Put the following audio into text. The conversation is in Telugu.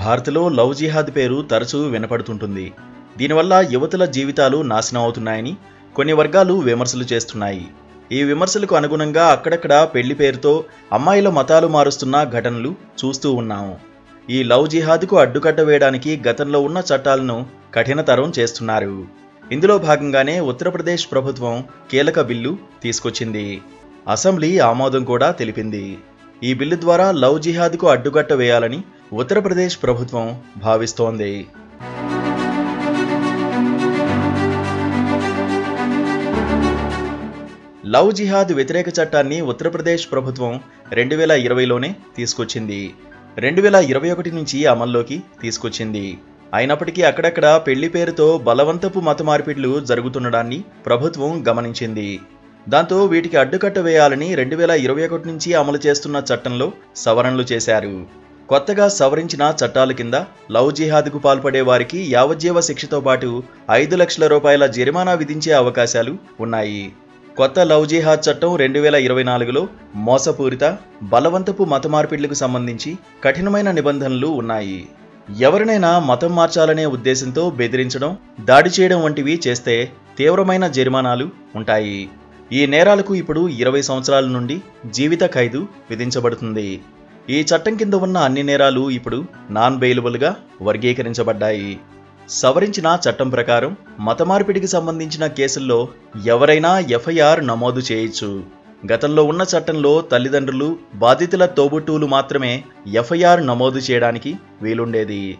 భారత్లో లవ్ జిహాద్ పేరు తరచూ వినపడుతుంటుంది. దీనివల్ల యువతుల జీవితాలు నాశనం అవుతున్నాయని కొన్ని వర్గాలు విమర్శలు చేస్తున్నాయి. ఈ విమర్శలకు అనుగుణంగా అక్కడక్కడ పెళ్ళి పేరుతో అమ్మాయిల మతాలు మారుస్తున్న ఘటనలు చూస్తూ ఉన్నాము. ఈ లవ్ జిహాద్కు అడ్డుకట్ట వేయడానికి గతంలో ఉన్న చట్టాలను కఠినతరం చేస్తున్నారు. ఇందులో భాగంగానే ఉత్తరప్రదేశ్ ప్రభుత్వం కీలక బిల్లు తీసుకొచ్చింది. అసెంబ్లీ ఆమోదం కూడా తెలిపింది. ఈ బిల్లు ద్వారా లవ్ జిహాద్కు అడ్డుకట్ట వేయాలని ఉత్తరప్రదేశ్ ప్రభుత్వం భావిస్తోంది. లవ్ జిహాద్ వ్యతిరేక చట్టాన్ని ఉత్తరప్రదేశ్ ప్రభుత్వం రెండు వేల ఇరవైలోనే తీసుకొచ్చింది. రెండు వేల ఇరవై ఒకటి నుంచి అమల్లోకి తీసుకొచ్చింది. అయినప్పటికీ అక్కడక్కడ పెళ్ళి పేరుతో బలవంతపు మత మార్పిడ్లు జరుగుతుండడాన్ని ప్రభుత్వం గమనించింది. దాంతో వీటికి అడ్డుకట్ట వేయాలని రెండు వేల ఇరవై ఒకటి నుంచి అమలు చేస్తున్న చట్టంలో సవరణలు చేశారు. కొత్తగా సవరించిన చట్టాల కింద లవ్ జిహాద్కు పాల్పడే వారికి యావజ్జీవ శిక్షతో పాటు ఐదు లక్షల రూపాయల జరిమానా విధించే అవకాశాలు ఉన్నాయి. కొత్త లవ్ జిహాద్ చట్టం రెండు వేల ఇరవై నాలుగులో మోసపూరిత బలవంతపు మత మార్పిడ్లకు సంబంధించి కఠినమైన నిబంధనలు ఉన్నాయి. ఎవరినైనా మతం మార్చాలనే ఉద్దేశంతో బెదిరించడం దాడి చేయడం వంటివి చేస్తే తీవ్రమైన జరిమానాలు ఉంటాయి. ఈ నేరాలకు ఇప్పుడు ఇరవై సంవత్సరాల నుండి జీవిత ఖైదు విధించబడుతుంది. ఈ చట్టం కింద ఉన్న అన్ని నేరాలు ఇప్పుడు నాన్ బెయిలబుల్గా వర్గీకరించబడ్డాయి. సవరించిన చట్టం ప్రకారం మత మార్పిడికి సంబంధించిన కేసుల్లో ఎవరైనా ఎఫ్ఐఆర్ నమోదు చేయొచ్చు. గతంలో ఉన్న చట్టంలో తల్లిదండ్రులు బాధితుల తోబుట్టువులు మాత్రమే ఎఫ్ఐఆర్ నమోదు చేయడానికి వీలుండేది.